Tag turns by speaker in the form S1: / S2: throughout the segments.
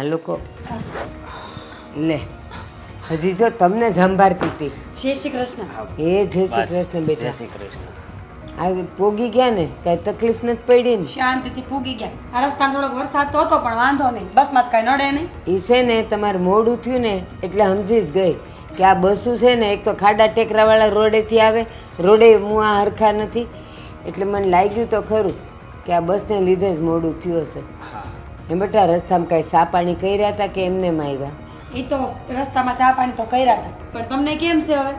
S1: આ લોકો લે હજી જો તમને સંભાળતી હતી.
S2: જય શ્રી કૃષ્ણ.
S1: એ જય શ્રી
S3: કૃષ્ણ
S1: કૃષ્ણ
S3: જય શ્રી કૃષ્ણ.
S1: આવી પોગી ગયા ને કાંઈ તકલીફ નથી પડી ને?
S2: શાંતિથી પૂગી ગયા. આ રસ્તામાં થોડોક વરસાદ તો હતો પણ વાંધો નહીં. બસમાં કાંઈ નડે નહીં.
S1: એ છે ને તમારે મોડું થયું ને એટલે સમજી જ ગઈ કે આ બસું છે ને એક તો ખાડા ટેકરાવાળા રોડેથી આવે રોડે હું આ હરખા નથી. એટલે મને લાગ્યું તો ખરું કે આ બસને લીધે જ મોડું થયું હશે. એમ બેટા રસ્તામાં કાંઈ સા પાણી કર્યા હતા કે એમને આવ્યા
S2: એ તો રસ્તામાં સા પાણી તો કર્યા હતા. પણ તમને કેમ છે હવે?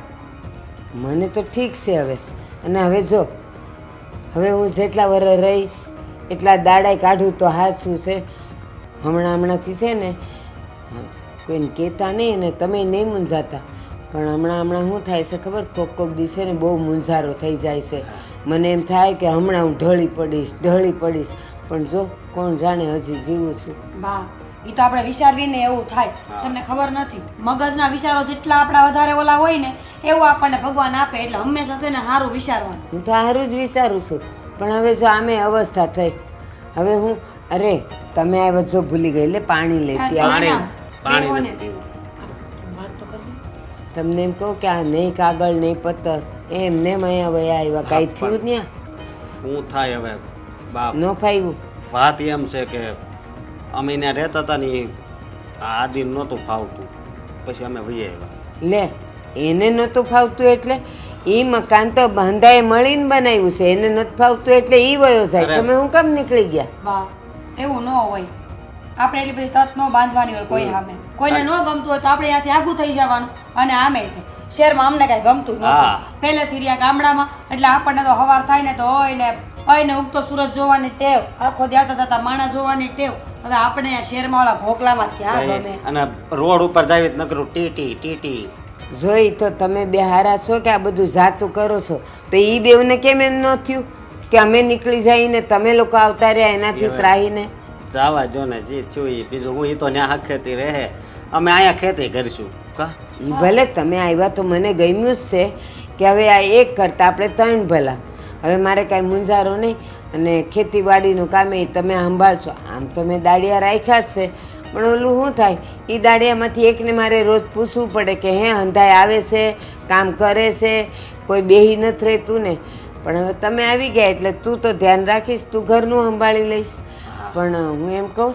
S1: મને તો ઠીક છે હવે. અને હવે જો હવે હું જેટલા વર રહી એટલા દાડાય કાઢું તો હા શું છે? હમણાં હમણાંથી છે ને કોઈને કહેતા નહીં ને તમે નહીં મૂંઝાતા. પણ હમણાં હમણાં શું થાય છે ખબર? કોક કોક દિવસે ને બહુ મૂંઝારો થઈ જાય છે. મને એમ થાય કે હમણાં હું ઢળી પડીશ ઢળી પડીશ. પણ જો કોણ જાણે હજી જીવું છું.
S2: બા એ તો આપણે વિચારવીને એવું થાય. તમને ખબર નથી. મગજના વિચારો જેટલા આપણા વધારે ઓલા હોય ને એવું આપણને ભગવાન આપે એટલે હંમેશા છે ને સારું વિચારવાનું.
S1: હું તો સારું જ વિચારું છું. પણ હવે જો આમે અવસ્થા થઈ. હવે હું અરે તમે આ વચ્ચે ભૂલી ગઈ લે પાણી લેતી
S3: પાણી પાણી.
S1: તમને એમ કહું કે આ નહીં કાગળ નહીં પત્તર એમ ને અહીંયા વયા આવ્યા. કાંઈ થયું ત્યાં?
S3: શું થાય હવે? બાપ.
S1: ન ફાવ્યું
S3: વાત એમ છે કે અમે ત્યાં રહેતા હતા ને આદિ નહોતું ફાવતું. પછી અમે વહી આવ્યા.
S1: લે એને નહોતું ફાવતું એટલે એ મકાન તો બાંધાએ મળીને બનાવ્યું છે. એને નથી ફાવતું એટલે એ વયો જાય. તમે હું કેમ નીકળી ગયા?
S2: બા એવું ન હોય. આપણે એટલી બધી તત ન બાંધવાની હોય કોઈ સામે. કોઈને ન ગમતું હોય તો આપણે ત્યાંથી આગું થઈ જવાનું અને આમે તે. શહેરમાં અમને કાંઈ ગમતું નથી પહેલેથી રહ્યા ગામડામાં એટલે આપણને તો હવાર થાય ને તો હોય ને ને ઉગતો સુરત જોવાની ટેવ આખો દ્યાતા જતા માણસ જોવાની ટેવ. હવે આપણે આ શહેરમાં ઓલા ભોગલામાં ક્યાં ગમે.
S3: અને રોડ ઉપર જાવી જ નકરું ટીટી ટીટી
S1: જોઈ તો તમે બે હારા છો કે આ બધું જાતું કરો છો? તો એ બેવને કેમ એમ ન થયું? કે અમે નીકળી જઈને તમે લોકો આવતા રહ્યા એનાથી ત્રાહીને?
S3: જાવા જો ને જે થયું એ બીજું હું એ તો ન્યા ખેતી રહે. અમે અહીંયા ખેતી કરીશું. કા?
S1: એ ભલે તમે આવ્યા તો મને ગમ્યું જ છે કે હવે આ એક કરતા આપણે ત્રણ ભલા. હવે મારે કાંઈ મૂંઝારો નહીં અને ખેતીવાડીનું કામ એ તમે સંભાળશો. આમ તો મેં દાડિયા રાખ્યા જ છે. પણ ઓલું શું થાય? એ દાડિયામાંથી એકને મારે રોજ પૂછવું પડે કે હે હંધાય આવે છે? કામ કરે છે? કોઈ બેહી નથી રહેતું ને? પણ હવે તમે આવી ગયા એટલે તું તો ધ્યાન રાખીશ તું ઘરનું સંભાળી લઈશ. પણ હું એમ કહું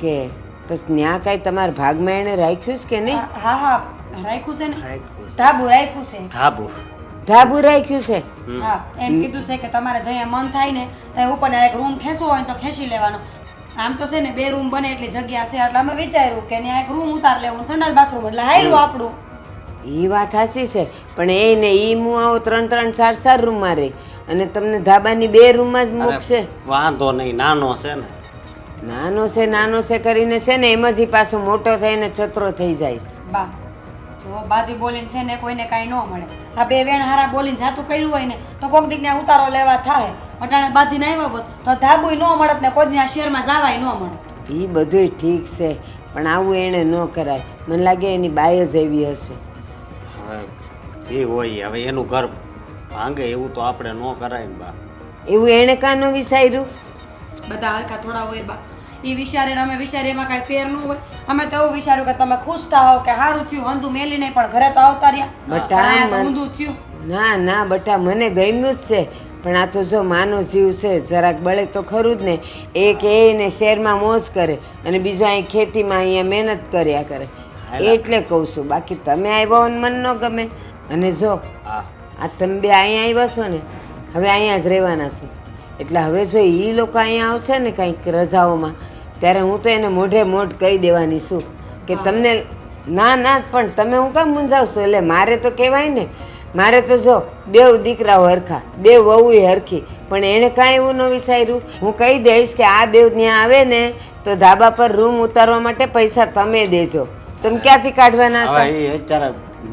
S1: કે બસ ત્યાં કાંઈ તમારા ભાગમાં એણે રાખ્યું છે કે નહીં?
S2: હા હા રાખ્યું છે ને?
S3: રાખ્યું છે.
S2: ધાબુ રાખ્યું છે.
S3: ધાબુ
S1: રાખ્યું છે.
S2: હા એમ કીધું છે કે તમારે જ્યાં મન થાય ને ત્યાં ઉપર એક રૂમ ખેંચવો હોય તો ખેંચી લેવાનો. આમ તો છે ને બે રૂમ બને એટલી જગ્યા છે એટલે અમે વિચાર્યું કે ત્યાં એક રૂમ ઉતાર લેવું સંડાસ બાથરૂમ એટલે હાયલું આપણું.
S1: એ વાત સાચી છે પણ એ ને એ હું આવો ત્રણ ત્રણ ચાર ચાર રૂમમાં રહી. અને તમને ધાબાની બે રૂમમાં જ મૂકશે.
S3: વાંધો નહીં નાનો છે ને.
S1: નાનો છે નાનો છે કરીને છે ને એમ જ ઈ પાછો મોટો થઈને છત્રો થઈ જાય
S2: બા જો બાધી બોલીને છે ને કોઈને કાંઈ ન મળે. આ બે વેણ હારા બોલીને જાતું કર્યું હોય ને તો કોક દીકને ઉતારો લેવા થાય. અટાણે બાંધીને આવ્યા હોત તો ધાબુય ન મળત ને કોઈ આ શેરમાં જવાય ન મળે
S1: એ બધુંય ઠીક છે પણ આવું એણે ન કરાય. મને લાગે એની બાય જ એવી હશે.
S3: જે હોય હવે એનું ઘર ભાંગે એવું તો આપણે ન કરાય ને બા.
S1: એવું એણે કાનો ન વિચાર્યું?
S2: બધા હરખા થોડા હોય બા. એ વિચારે અમે વિચારીએ એમાં કાંઈ ફેર ન હોય. અમે તો એવું વિચાર્યું કે તમે ખુશ થાઓ કે સારું થયું હંધું મેલી નહીં પણ ઘરે તો આવતા રહ્યા ઊંધું થયું.
S1: ના ના બટા મને ગમ્યું જ છે. પણ આ તો જો માનો જીવ છે જરાક બળે તો ખરું જ ને. એક એને શહેરમાં મોજ કરે અને બીજો અહીં ખેતીમાં અહીંયા મહેનત કર્યા કરે. એટલે કહું છું બાકી તમે આવ્યા મન ન ગમે. અને જો આ તમે બે અહીંયા આવ્યા છો ને હવે અહીંયા જ રહેવાના છો. એટલે હવે જો એ લોકો અહીંયા આવશે ને કંઈક રજાઓમાં ત્યારે હું તો એને મોઢે મોઢ કહી દેવાની છું કે તમને ના ના પણ તમે હું કામ મૂંઝાવશો? એટલે મારે તો કહેવાય ને મારે તો જો બે દીકરાઓ હરખા બે વહુ હરખી પણ એણે કાંઈ એવું ન વિચાર્યું. હું કહી દઈશ કે આ બેવ ત્યાં આવે ને તો ધાબા પર રૂમ ઉતારવા માટે પૈસા તમે દેજો. તમે ક્યાંથી કાઢવાના હતા?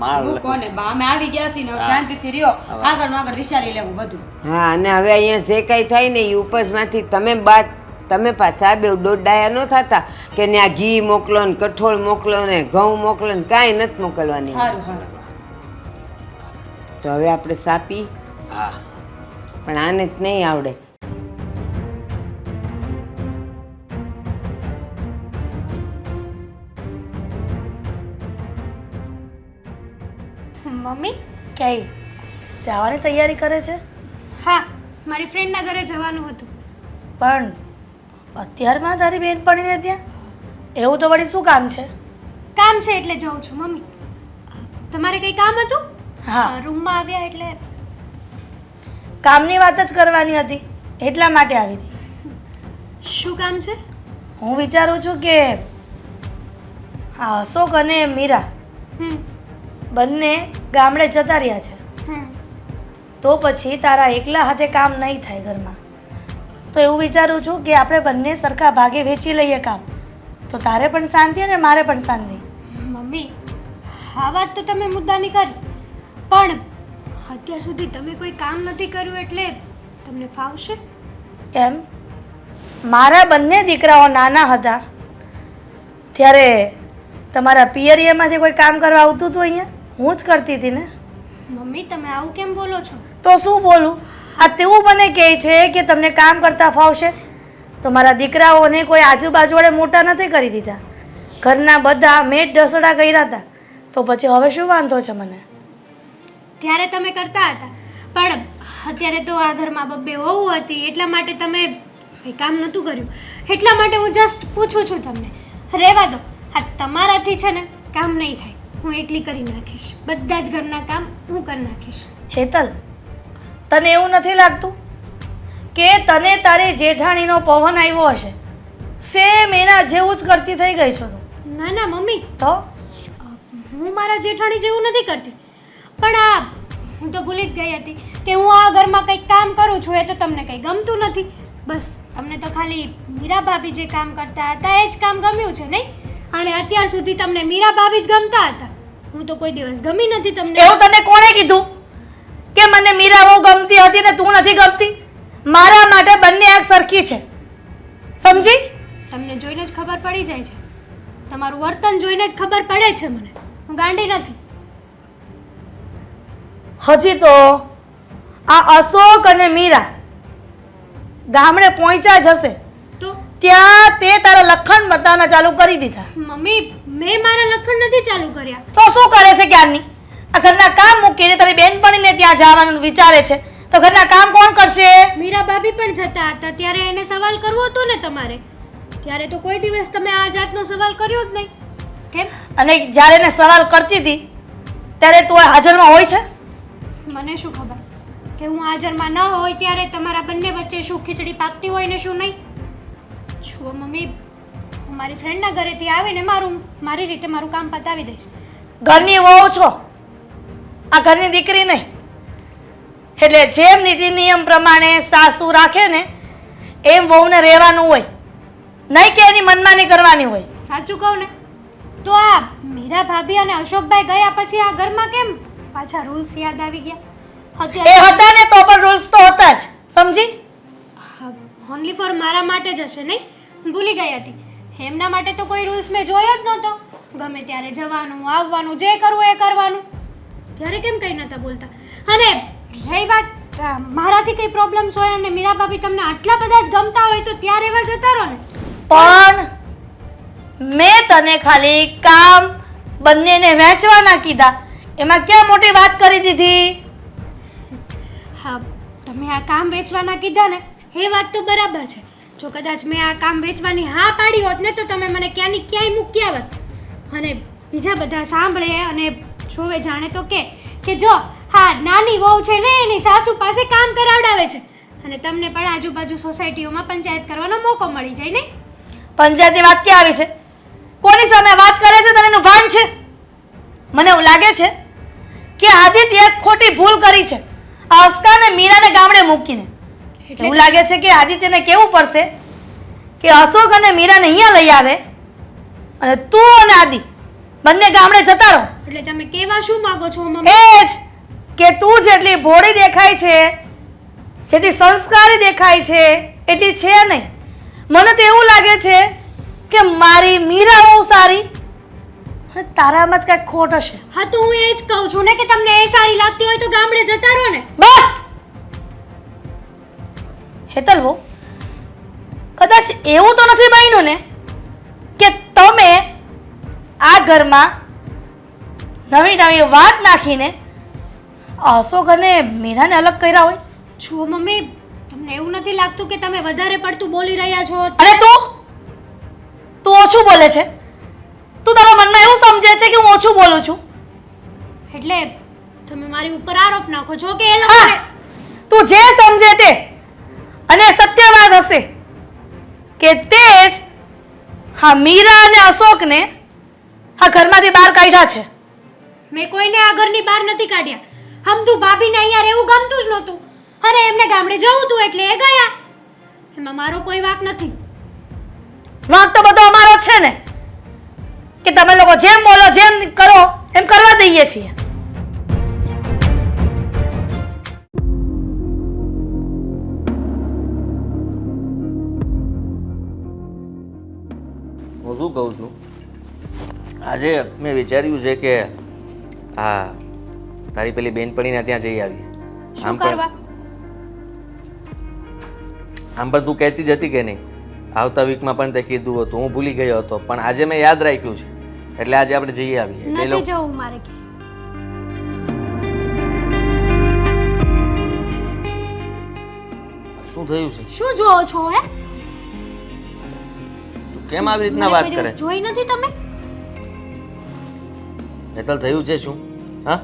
S3: માલ
S2: કોને? બા અમે આવી ગયા છીએ ને શાંતિથી રહ્યો. આગળનું આગળ વિચારી લેવું બધું.
S1: હા અને હવે અહીંયા જે કાંઈ થાય ને એ ઉપજમાંથી તમે બાદ તમે પાછા બે દોડાયા ન થતા કે ત્યાં ઘી મોકલો ને કઠોળ મોકલો ને ઘઉં મોકલો ને કાંઈ નથી મોકલવાની. તો હવે આપણે સાપી.
S3: હા.
S1: પણ આને જ નહીં આવડે.
S4: ક્યાંય જવાની તૈયારી કરે છે?
S5: હા મારી ફ્રેન્ડના ઘરે જવાનું હતું.
S4: પણ અત્યારમાં તારી બેનપણીને ત્યાં? એવું તો વળી શું કામ છે?
S5: કામ છે એટલે જઉં છું મમ્મી. તમારે કંઈ કામ હતું?
S4: હા.
S5: રૂમમાં આવ્યા એટલે.
S4: કામની વાત જ કરવાની હતી. એટલા માટે આવી હતી.
S5: શું કામ છે?
S4: હું વિચારું છું કે હા અશોક અને મીરા
S5: હમ.
S4: બંને ગામડે જતા રહ્યા છે. તો પછી તારા એકલા હાથે કામ નહીં થાય ઘરમાં. તો એવું વિચારું છું કે આપણે બંને સરખા ભાગે વેચી લઈએ કામ. તો તારે પણ શાંતિ અને મારે પણ શાંતિ.
S5: મમ્મી આ વાત તો તમે મુદ્દાની કરી. પણ અત્યાર સુધી તમે કોઈ કામ નથી કર્યું એટલે તમને ફાવશે?
S4: કેમ? મારા બંને દીકરાઓ નાના હતા. ત્યારે તમારા પિયરિયામાંથી કોઈ કામ કરવા આવતું હતું અહીંયા? હું જ કરતી હતી ને?
S5: મમ્મી તમે આવું કેમ બોલો છો?
S4: તો શું બોલું? આ તેવું મને કહે છે કે તમને કામ કરતા ફાવશે. તો મારા દીકરાઓને કોઈ આજુબાજુ વડે મોટા નથી કરી દીધા. ઘરના બધા મેં જ ઢસડા કર્યા હતા. તો પછી હવે શું વાંધો છે મને?
S5: ત્યારે તમે કરતા હતા. પણ અત્યારે તો આ ઘરમાં બબ્બે વહુ હતી એટલા માટે તમે કામ નહોતું કર્યું. એટલા માટે હું જસ્ટ પૂછું છું તમને. રહેવા દો. આ તમારાથી છે ને કામ નહીં થાય. હું એકલી કરી નાખીશ. બધા જ ઘરના કામ હું કરી નાખીશ.
S4: હેતલ તને એવું નથી લાગતું કે તને તારે જેઠાણીનો પવન આવ્યો હશે? સેમ એના જેવું જ કરતી થઈ ગઈ છો તું.
S5: ના ના મમ્મી.
S4: તો?
S5: હું મારા જેઠાણી જેવું નથી કરતી. પણ આ હું તો ભૂલી જ ગઈ હતી કે હું આ ઘરમાં કંઈક કામ કરું છું એ તો તમને કંઈ ગમતું નથી. બસ તમને તો ખાલી મીરા ભાભી જે કામ કરતા હતા એ જ કામ ગમ્યું છે નહીં? અને અત્યાર સુધી તમને મીરા ભાભી જ ગમતા હતા. હું તો કોઈ દિવસ ગમી નથી તમને.
S4: એવું તને કોણે કીધું? કે મને મીરા બહુ ગમતી હતી ને તું નથી ગમતી? મારા માટે બંને આંખ સરખી છે. સમજી?
S5: તમને જોઈને જ ખબર પડી જાય છે. તમારું વર્તન જોઈને જ ખબર પડે છે મને. હું ગાંડી નથી.
S4: હજી તો આ અશોક અને મીરા ગામડે પહોંચ્યા જશે
S5: તો?
S4: ત્યાં તે તારા લખણ બતાવના ચાલુ કરી દીધા.
S5: મમ્મી મેં મારા લખણ નથી ચાલુ કર્યા.
S4: તો શું કરે છે ક્યારની? આ ઘરના કામ મૂકીને તારી બેનપણીને ત્યાં જવાનું વિચારે છે. તો ઘરના કામ કોણ કરશે?
S5: મીરા ભાભી પણ જતા હતા ત્યારે એને સવાલ કરવો હતો ને તમારે? ત્યારે તો કોઈ દિવસ તમે આ જાતનો સવાલ કર્યો જ નહીં. કેમ?
S4: અને જ્યારે એને સવાલ કરતી હતી ત્યારે તું હાજરમાં હોય છે?
S5: મને શું ખબર? કે હું હાજરમાં ન હોય ત્યારે તમારા બંને વચ્ચે શું ખીચડી પાકતી હોય ને શું નહીં? જુઓ મમ્મી હું મારી ફ્રેન્ડના ઘરેથી આવીને મારું મારી રીતે મારું કામ પતાવી દઈશ.
S4: ઘરની વહુ છો? આ ઘરની દીકરી નહીં. એટલે જેમ નીતિ નિયમ પ્રમાણે સાસુ રાખે ને એમ વહુને રહેવાનું હોય. નહીં કે એની મનમાની કરવાની હોય.
S5: સાચું કહું ને તો આ મીરા ભાભી અને અશોકભાઈ ગયા પછી આ ઘરમાં કેમ પાછા રૂલ્સ યાદ આવી ગયા?
S4: એ હતા ને તો પણ રૂલ્સ તો હતા જ. સમજી?
S5: ઓનલી ફોર મારા માટે જ હશે નહીં? ભૂલી ગઈ હતી. એમના માટે તો કોઈ રૂલ્સ મેં જોયો જ નહોતો. ગમે ત્યારે જવાનું આવવાનું જે કરવું એ કરવાનું. ત્યારે કેમ કંઈ નહોતા બોલતા? અને રહી વાત મારાથી કંઈ પ્રોબ્લેમ્સ હોય અને મીરા ભાભી તમને આટલા બધા જ ગમતા હોય તો ત્યારે એવા જતા રહો ને.
S4: પણ મેં તને ખાલી કામ બંનેને વહેંચવાના કીધા. એમાં ક્યાં મોટી વાત કરી દીધી?
S5: હા તમે આ કામ વેચવાના કીધા ને એ વાત તો બરાબર છે. જો કદાચ મેં આ કામ વેચવાની હા પાડી હોત ને તો તમે મને ક્યાંની ક્યાંય મૂકી આવત. અને બીજા બધા સાંભળે અને જોવે જાણે તો કે કે જો હા નાની વહુ છે ને, એની સાસુ પાસે કામ કરાવડાવે છે. અને તમને પણ આજુબાજુ સોસાયટીઓમાં પંચાયત કરવાનો મોકો મળી જાય ને?
S4: પંચાયતની વાત ક્યાં આવી છે? કોની સામે વાત કરે છે તને એનું ભાન છે? મને એવું લાગે છે કે આદિત્ય ખોટી ભૂલ કરી છે. આ અસ્કા અને મીરાને ગામડે મૂકીને. એવું લાગે છે કે આદિત્યને કેવું પડશે કે અશોક અને મીરાને અહીંયા લઈ આવે અને તું અને આદિ બંને ગામડે જતા રહો.
S5: એટલે તમે કેવા શું માંગો છો મમ્મી?
S4: એ જ કે તું જેટલી ભોળી દેખાય છે જેટલી સંસ્કારી દેખાય છે એટલી છે નહીં. મને તો એવું લાગે છે કે મારી મીરા બહુ સારી તારામાં જ કાંઈક ખોટ હશે.
S5: હા તો હું એ જ કહું છું ને કે તમને એ સારી લાગતી હોય તો ગામડે જતા રહો ને.
S4: હેતલ હો. કદાચ એવું તો નથી બન્યું ને કે તમે આ ઘરમાં નવી નવી વાત નાખીને અશોક અને મીરાને અલગ કર્યા હોય?
S5: જુઓ મમ્મી તમને એવું નથી લાગતું કે તમે વધારે પડતું બોલી રહ્યા છો?
S4: અને તું? તું ઓછું બોલે છે. તું તારા મનમાં એવું સમજે છે કે હું ઓછું બોલું છું.
S5: એટલે તમે મારી ઉપર આરોપ નાખો. છો કે એ
S4: લોકો તું જે સમજે તે અને સત્ય વાત હશે કે તે જ હા મીરા અને અશોકને હા ઘરમાંથી બહાર કાઢ્યા છે.
S5: મેં કોઈને આ ઘરની બહાર નથી કાઢ્યા. હમતું ભાભીને અહીંયા રહેવું ગમતું જ નહોતું. અને એમને ગામડે જવું હતું એટલે એ ગયા. એમાં મારો કોઈ વાક નથી.
S4: વાંક તો બધો અમારો જ છે ને. કે તમે લોકો જેમ બોલો જેમ કરો એમ કરવા દઈએ છીએ.
S6: કહું છું. આજે મેં વિચાર્યું છે કે આ તારી પેલી બેનપણીને ત્યાં જઈ આવી
S5: શું કરવા?
S6: આમ પણ તું કહેતી જ હતી કે નહીં. આવતા વીકમાં પણ તે કીધું હતું. હું ભૂલી ગયો હતો. પણ આજે મેં યાદ રાખ્યું છે. એટલે આજે આપણે જઈ આવીએ. એ
S5: નથી
S6: લોકો
S5: જવું મારે ક્યાંય.
S6: શું થયું છે?
S5: શું જોવો છો હે?
S6: કેમ આવી રીતના વાત કરે?
S5: જોઈ નથી તમે?
S6: હેતલ થયું છે શું? હા?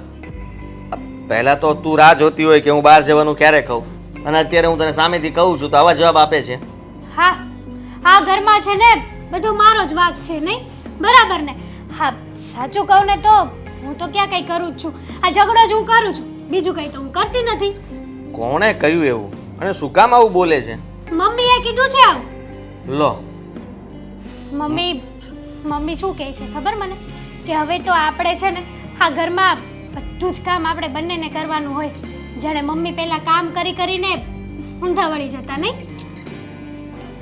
S6: પહેલા તો તું રાહ જોતી હોય કે હું બહાર જવાનું ક્યારે કહું? અને અત્યારે હું તને સામેથી કહું છું તો આવા જવાબ આપે છે.
S5: હા. હા ઘરમાં છે ને બધું મારો જ વાક છે નહીં? બરાબર ને? હા સાચું કહું ને તો હું તો ક્યાં કંઈ કરું જ છું. આ ઝઘડો જ હું કરું છું. બીજું કંઈ તો હું કરતી નથી.
S6: કોણે કહ્યું એવું? અને શું કામ આવું બોલે છે?
S5: મમ્મીએ કીધું છે આવું?
S6: લો.
S5: મમ્મી મમ્મી શું કહે છે ખબર મને? કે હવે તો આપણે છે ને આ ઘરમાં બધું જ કામ આપણે બંનેને કરવાનું હોય. જ્યારે મમ્મી પહેલાં કામ કરી કરીને ઊંધા વળી જતા નહીં?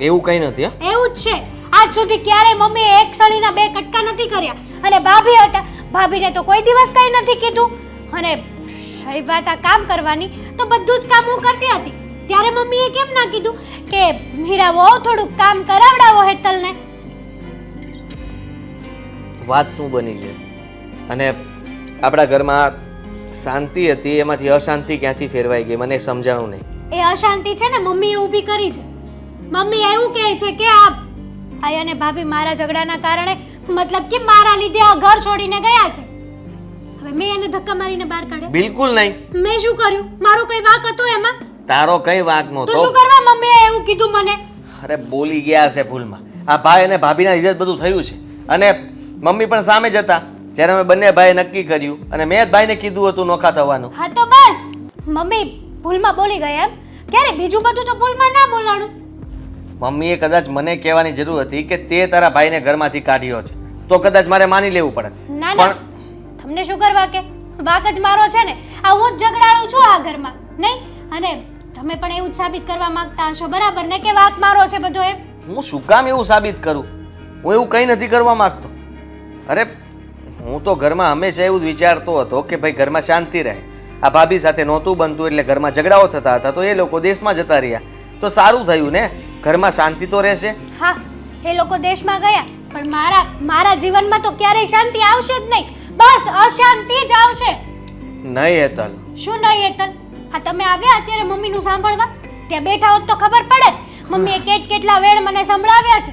S6: એવું કંઈ નથી
S5: એવું જ છે. આજ સુધી ક્યારેય મમ્મીએ એક સળીના બે કટકા નથી કર્યા. અને ભાભી હતા ભાભીને તો કોઈ દિવસ કંઈ નથી કીધું. અને રહી વાત આ કામ કરવાની તો બધું જ કામ હું કરતી હતી. ત્યારે મમ્મીએ કેમ ના કીધું કે મીરા વહુ થોડુંક કામ કરાવડાવો હેતલને?
S6: વાત શું બની છે? અને આપણા ઘરમાં શાંતિ હતી એમાંથી અશાંતિ ક્યાંથી ફેરવાઈ ગઈ? મને સમજાણું નહીં.
S5: એ અશાંતિ છે ને મમ્મીએ ઊભી કરી છે. મમ્મી એવું કહે છે કે આ આઈ અને ભાભી મારા ઝઘડાના કારણે મતલબ કે મારા લીધે આ ઘર છોડીને ગયા છે. હવે મેં એને ધક્કા મારીને બહાર કાઢ્યા.
S6: બિલકુલ નહીં.
S5: મેં શું કર્યું? મારો કઈ વાક હતો એમાં?
S6: તારો કઈ વાંક
S5: તો શું કરવા મમ્મીએ એવું કીધું મને?
S6: અરે બોલી ગયા છે ભૂલમાં. આ ભાઈ અને ભાભીના લીધે જ બધું થયું છે. અને મમ્મી પણ સામે જ હતા. જ્યારે અમે બંને ભાઈએ નક્કી કર્યું અને મેં જ ભાઈને કીધું હતું નોખા થવાનું.
S5: હા તો બસ. મમ્મી ભૂલમાં બોલી ગયા એમ. ક્યારે બીજું બધું તો ભૂલમાં ના બોલાણું.
S6: મમ્મીએ કદાચ મને કહેવાની જરૂર હતી કે તે તારા ભાઈને ઘરમાંથી કાઢ્યો છે. તો કદાચ મારે માની લેવું પડે.
S5: ના ના. તમને શું કરવા કે? વાક જ મારો છે ને. આ હું જ ઝઘડાળું છું આ ઘરમાં. નહીં? અને તમે પણ એવું જ સાબિત કરવા માંગતા હશો બરાબર ને? કે વાત મારો છે બધો એમ?
S6: હું શું કામ એવું સાબિત કરું? હું એવું કંઈ નથી કરવા માંગતો. અરે હું તો ઘરમાં હંમેશા એવું જ વિચારતો હતો કે ભાઈ ઘરમાં શાંતિ રહે. આ ભાભી સાથે નહોતું બનતું એટલે ઘરમાં ઝઘડાઓ થતા હતા તો એ લોકો દેશમાં જતા રહ્યા. તો સારું થયું ને? ઘરમાં શાંતિ તો રહેશે?
S5: હા એ લોકો દેશમાં ગયા પણ મારા મારા જીવનમાં તો ક્યારેય શાંતિ આવશે જ નહીં. બસ અશાંતિ જ આવશે.
S6: નહીં હેતલ.
S5: શું નહીં હેતલ? આ તમે આવ્યા અત્યારે મમ્મીનું સાંભળવા? ત્યાં બેઠા હોત તો ખબર પડે. મમ્મીએ કેટ કેટલા વેળ મને સંભળાવ્યા છે.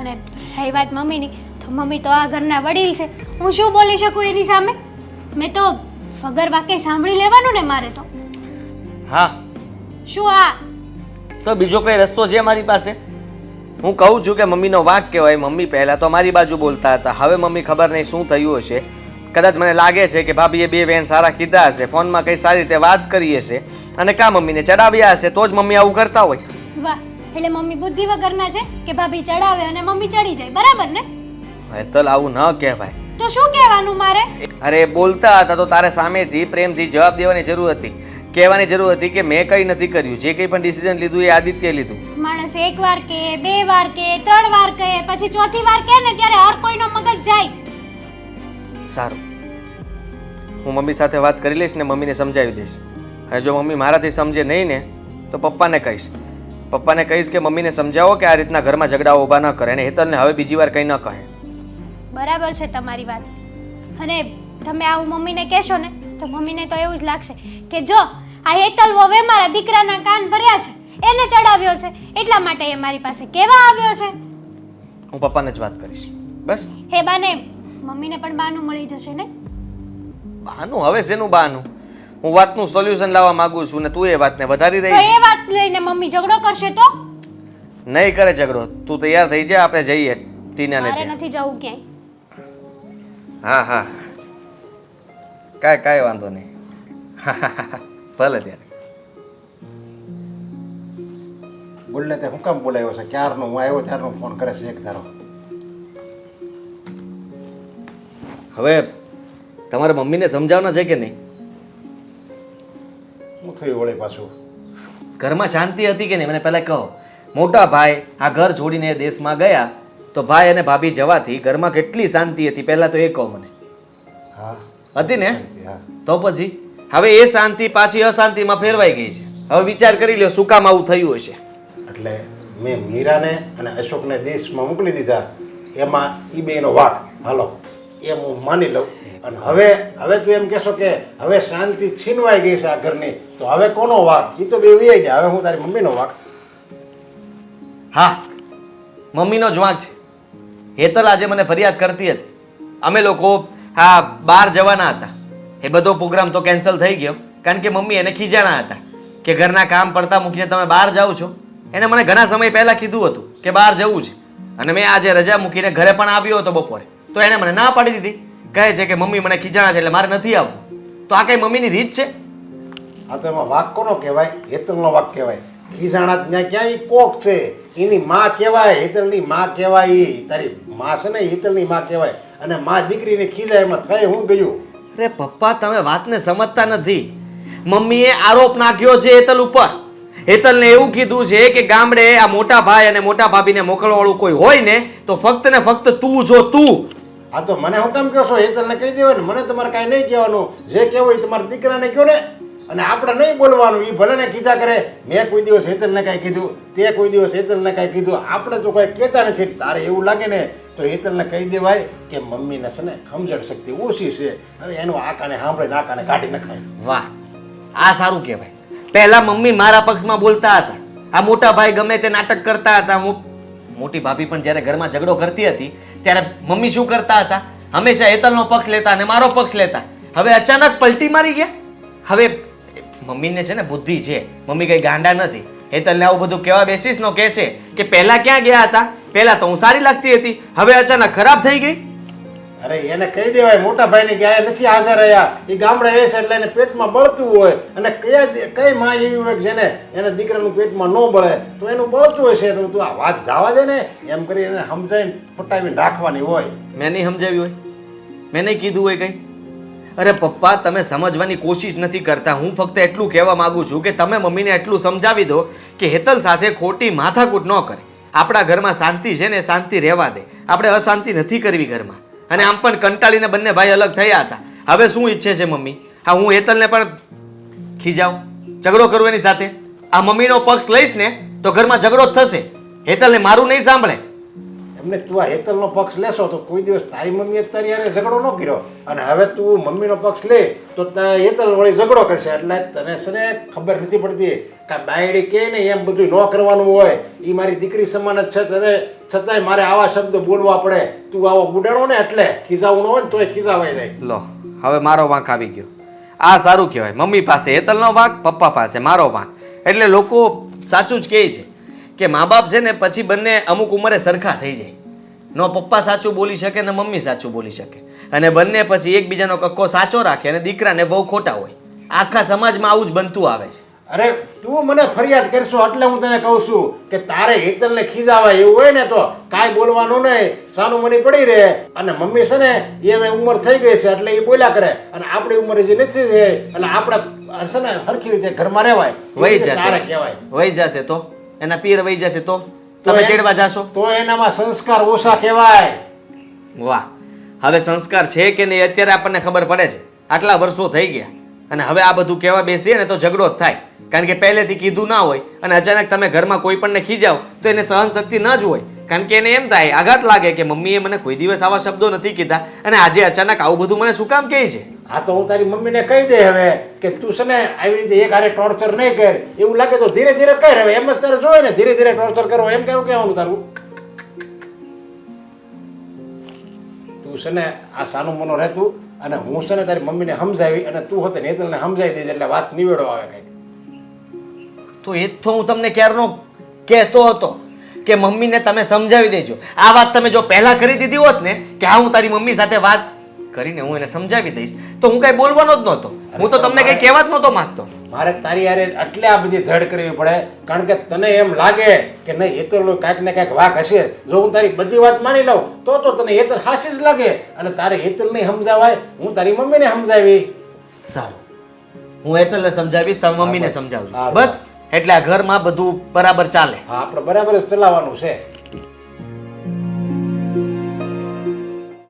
S5: અને રહી વાત મમ્મીની. મમ્મી તો આ ઘરના વડીલ છે. હું શું બોલી શકું એની સામે? મેં તો વગર વાકે સાંભળી લેવાનું ને મારે તો.
S6: હા.
S5: શું આ?
S6: તો બીજો કોઈ રસ્તો છે મારી પાસે? હું કહું છું કે મમ્મીનો વાક કહેવાય. મમ્મી પહેલાં તો મારી બાજુ બોલતા હતા. હવે મમ્મી ખબર નહીં શું થયું હશે. કદાચ મને લાગે છે કે ભાભીએ બે વેણ સારા કીધા હશે. ફોનમાં કંઈ સારી રીતે વાત કરી હશે. અને કા મમ્મીને ચડાવ્યા હશે તો જ મમ્મી આવું કરતા હોય.
S5: વાહ એટલે મમ્મી બુદ્ધિ વગરના છે કે ભાભી ચડાવે અને મમ્મી ચડી જાય. બરાબર ને?
S6: હેતલ આવું ન કહેવાય.
S5: તો શું કહેવાનું મારે?
S6: અરે બોલતા હતા તો તારે સામેથી પ્રેમથી જવાબ દેવાની જરૂર હતી. કહેવાની જરૂર હતી કે મેં કંઈ નથી કર્યું. જે કંઈ પણ ડિસિઝન લીધું એ આદિત્ય લીધું.
S5: માણસ એક વાર કે બે વાર કે ત્રણ વાર કહે પછી ચોથી વાર કહે ને ત્યારે હર કોઈનો મગજ જાય.
S6: સારું. હું મમ્મી સાથે વાત કરી લઈશ ને મમ્મીને સમજાવી દઈશ. હવે જો મમ્મી મારાથી સમજે નહીં ને તો પપ્પાને કહીશ. પપ્પાને કહીશ કે મમ્મીને સમજાવો કે આ રીતના ઘરમાં ઝઘડાઓ ઊભા ન કરે અને હેતલને હવે બીજી વાર કંઈ ન કહે.
S5: બરાબર છે તમારી વાત. અને તમે આવું મમ્મીને કહેશો ને તો મમ્મીને તો એવું જ લાગશે કે જો આ હેતલ વવે મારા દીકરાના કાન ભર્યા છે એને ચડાવ્યો છે એટલા માટે એ મારી પાસે કેવા આવ્યો છે?
S6: હું પપ્પાને જ વાત કરીશ. બસ.
S5: હે બાને મમ્મીને પણ બાનું મળી જશે ને?
S6: બહાનું હવે શેનું બહાનું હું વાતનું સોલ્યુશન લાવવા માંગુ છું ને તું એ વાતને વધારી
S5: તો એ વાત લઈને મમ્મી ઝઘડો કરશે તો?
S6: નહીં કરે ઝઘડો. તું તૈયાર થઈ જા આપણે જઈએ ટીનાને
S5: મારે
S6: ત્યાં
S5: નથી જવું ક્યાંય.
S6: હા હા. કાંઈ કાંઈ વાંધો નહીં. ભલે ત્યારે.
S7: બોલને તે હું કામ બોલાવ્યો છે? ક્યારનો હું આવ્યો ત્યારનો ફોન કરે છે એક ધારો.
S6: હવે તમારે મમ્મીને સમજાવના છે કે નહીં?
S7: શું થયું વળી પાછું?
S6: ઘરમાં શાંતિ હતી કે નહીં? મને પહેલાં કહો. મોટા ભાઈ આ ઘર છોડીને દેશમાં ગયા તો ભાઈ અને ભાભી જવાથી ઘરમાં કેટલી શાંતિ હતી? પહેલાં તો એ કહો મને.
S7: હા.
S6: હતી ને? તો પછી? હવે એ શાંતિ પાછી અશાંતિમાં ફેરવાઈ ગઈ છે. હવે વિચાર કરી લ્યો શું કામ આવું થયું હશે?
S7: એટલે મેં મીરાને અને અશોકને દેશમાં મોકલી દીધા. એમાં એ બેનો વાક હાલો એમ હું માની લઉં. અને હવે હવે તું એમ કહેશો કે હવે શાંતિ છીનવાઈ ગઈ છે આ ઘરની તો હવે કોનો વાક? એ તો બે વી ગયા. હવે હું તારી મમ્મીનો વાક.
S6: હા મમ્મીનો જ વાંક છે. હેતલ આજે મને ફરિયાદ કરતી હતી. અમે લોકો, હા બહાર જવાના હતા. એ બધો પ્રોગ્રામ તો કેન્સલ થઈ ગયો. કારણ કે મમ્મી એને ખીજાણા હતા કે ઘરના કામ પડતા મૂકીને તમે બહાર જાઓ છો. એને મને ઘણા સમય પહેલાં કીધું હતું કે બહાર જવું છે. અને મેં આજે રજા મૂકીને ઘરે પણ આવ્યો હતો બપોરે. તો એને મને ના પાડી દીધી. કહે છે કે મમ્મી મને ખીજાણા છે એટલે મારે નથી આવવું. તો આ કઈ મમ્મીની રીત છે?
S7: આ તો એમાં વાક કોનો કહેવાય, હેતલનો વાક કહેવાય. ખીજાણા ત્યાં ક્યાં ઈ કોક છે. એની માં કહેવાય હેતલની માં કહેવાય એ તારી માં છે ને હિતલની માં કહેવાય. અને માં દીકરીને ખીજાય એમાં થઈ હું ગયું?
S6: અરે પપ્પા તમે વાતને સમજતા નથી. મમ્મીએ આરોપ નાખ્યો છે હેતલ ઉપર. હેતલને એવું કીધું છે કે ગામડે આ મોટા ભાઈ અને મોટા ભાભીને મોકલવાળું કોઈ હોય ને તો ફક્ત ને ફક્ત તું જો તું.
S7: આ તો મને હું કેમ કહો હેતલને કહી દેવાય ને. મને તમારે કાંઈ નહીં કહેવાનું. જે કહેવું એ તમારા દીકરાને કહો ને. અને આપણે નહીં બોલવાનું એ ભલે ને કીધા કરે, મેં કોઈ દિવસ હેતલને કાંઈ કીધું, તે કોઈ દિવસ હેતલને કાંઈ કીધું, આપણે તો કાંઈ કહેતા નથી, તારે એવું લાગે ને, તો હેતલને કહી દેવાય કે મમ્મીને છે ને સમજણ શક્તિ ઓછી છે. હવે એનું આકાને સાંભળીને આકાને કાઢી નખાય.
S6: વાહ, આ સારું કહેવાય. પહેલા મમ્મી મારા પક્ષમાં બોલતા હતા. આ મોટા ભાઈ ગમે તે નાટક કરતા હતા. મોટી ભાભી પણ જ્યારે ઘરમાં ઝઘડો કરતી હતી, ત્યારે મમ્મી શું કરતા હતા? હંમેશા હેતલનો પક્ષ લેતા અને મારો પક્ષ લેતા. હવે અચાનક પલટી મારી ગયા. હવે મમ્મીને છે ને બુદ્ધિ છે. મમ્મી કઈ ગાંડા નથી. હેતલને આવું બધું કહેવા બેસીશ નો કહેશે કે પહેલા ક્યાં ગયા હતા? પહેલા તો હું સારી લાગતી હતી. હવે અચાનક ખરાબ થઈ ગઈ.
S7: અરે એને કહી દેવાય મોટા ભાઈને કે આ નથી હાજર રહ્યા. એ ગામડે રહેશે એટલે એને પેટમાં બળતું હોય. અને કયા કઈ માં એવી હોય જેને એને દીકરાનું પેટમાં ન બળે? તો એનું બળતું હશે તો તું આ વાત જવા દે ને. એમ કરી એને સમજાવીને પટાવીને રાખવાની હોય.
S6: મેં નહીં સમજાવી હોય. મેં નહીં કીધું હોય કંઈ. અરે પપ્પા, તમે સમજવાની કોશિશ નથી કરતા. હું ફક્ત એટલું કહેવા માગું છું કે તમે મમ્મીને એટલું સમજાવી દો કે હેતલ સાથે ખોટી માથાકૂટ ન કરે. આપણા ઘરમાં શાંતિ છે ને શાંતિ રહેવા દે. આપણે અશાંતિ નથી કરવી ઘરમાં. અને આમ પણ કંટાળીને બંને ભાઈ અલગ થયા હતા. હવે શું ઈચ્છે છે મમ્મી? હા, હું હેતલને પણ ખીજાવ. ઝઘડો કરું એની સાથે? આ મમ્મીનો પક્ષ લઈશ ને, તો ઘરમાં ઝઘડો જ થશે. હેતલને મારું નહીં સાંભળે.
S7: એમને તું આ હેતલનો પક્ષ લેશો તો કોઈ દિવસ તારી મમ્મીએ તારી હારે ઝઘડો ન કર્યો. અને હવે તું મમ્મીનો પક્ષ લે તો તારે હેતલ વળી ઝઘડો કરશે. એટલે તને છે ખબર નથી પડતી કે બાયડી કે ને એમ બધું ન કરવાનું હોય. એ મારી દીકરી સમાન જ છે. તને છતાંય મારે આવા શબ્દ બોલવા પડે. તું આવો બુડાણો ને એટલે ખીજાવું ન હોય ને તોય ખીજાવાઈ જાય.
S6: લો, હવે મારો વાંક આવી ગયો. આ સારું કહેવાય. મમ્મી પાસે હેતલનો વાંક, પપ્પા પાસે મારો વાંક. એટલે લોકો સાચું જ કહે છે કે મા બાપ છે ને પછી બંને અમુક ઉંમરે સરખા થઈ જાય. નો પપ્પા સાચું બોલી શકે ને મમ્મી સાચું બોલી શકે. અને બંને પછી એકબીજાનો કક્કો સાચો રાખે અને દીકરાને બહુ ખોટા હોય. આખા સમાજમાં આવું જ બનતું આવે છે.
S7: અરે તું મને ફરિયાદ કરશો એટલે હું તને કહું છું કે તારે હેતલને ખીજાવા એવું હોય ને તો કાંઈ બોલવાનું નહીં સાનું મની પડી રહે. અને મમ્મી છે ને એ હવે ઉંમર થઈ ગઈ છે એટલે એ બોલ્યા કરે. અને આપણી ઉંમર જે નથી થઈ એટલે આપણે છે ને સરખી રીતે ઘરમાં રહેવાય.
S6: વહી
S7: જશે. તારે કહેવાય.
S6: વહી જશે તો? એના પીર વહી જશે તો? તમે તેડવા જાશો?
S7: તો એનામાં સંસ્કાર ઓછા કહેવાય.
S6: વાહ. હવે સંસ્કાર છે કે નહીં અત્યારે આપણને ખબર પડે છે. આટલા વર્ષો થઈ ગયા. અને હવે આ બધું કહેવા બેસીએ ને તો ઝઘડો જ થાય. કારણ કે પહેલેથી કીધું ના હોય અને અચાનક તમે ઘરમાં કોઈ પણને ખીજાવ તો એને સહન શક્તિ ન જ હોય. કારણ કે એને એમ થાય આઘાત લાગે કે મમ્મીએ મને કોઈ દિવસ આવા શબ્દો નથી કીધા અને આજે અચાનક આવું બધું મને શું કામ કહે છે?
S7: હા તો હું તારી મમ્મીને કહી દે હવે કે તું છે ને આવી રીતે એક હારે ટોર્ચર નહીં કર. એવું લાગે તો ધીરે ધીરે કર હવે એમ જ તારે જોવે ને ધીરે ધીરે ટોર્ચર કરવો એમ કેવું કહેવાનું તારું? તું છે ને આ સાનું મનો રહેતું અને હું છે ને તારી મમ્મીને સમજાવી અને તું હોતે નેતલને સમજાવી દેજે એટલે વાત નિવેડો આવે કઈ
S6: તો એ જ તો હું તમને ક્યારનો કહેતો હતો. કે મમ્મીને તમે સમજાવી દેજો. આ વાત તમે જો પહેલા કરી દીધી હોત ને કે હા હું તારી મમ્મી સાથે વાત કરીને હું એને સમજાવી દઈશ તો હું કઈ બોલવાનો જ નહોતો. હું તો તમને કઈ કહેવા જ નહોતો માંગતો.
S7: મારે તારી યારે એટલે આ બધી ધડ કરવી પડે કારણ કે તને એમ લાગે કે નહીં એ તો કાંઈક ને કાંઈક વાક હશે. જો હું તારી બધી વાત માની લઉં તો તો તને હેતલ હાસી જ લાગે. અને તારે હેતલ નહીં સમજાવાય હું તારી મમ્મીને સમજાવી.
S6: સારું. હું હેતલને સમજાવીશ તારી મમ્મીને
S7: સમજાવું
S6: બસ. એટલે આ ઘરમાં બધું બરાબર ચાલે.
S7: હા આપણે બરાબર જ ચલાવવાનું છે.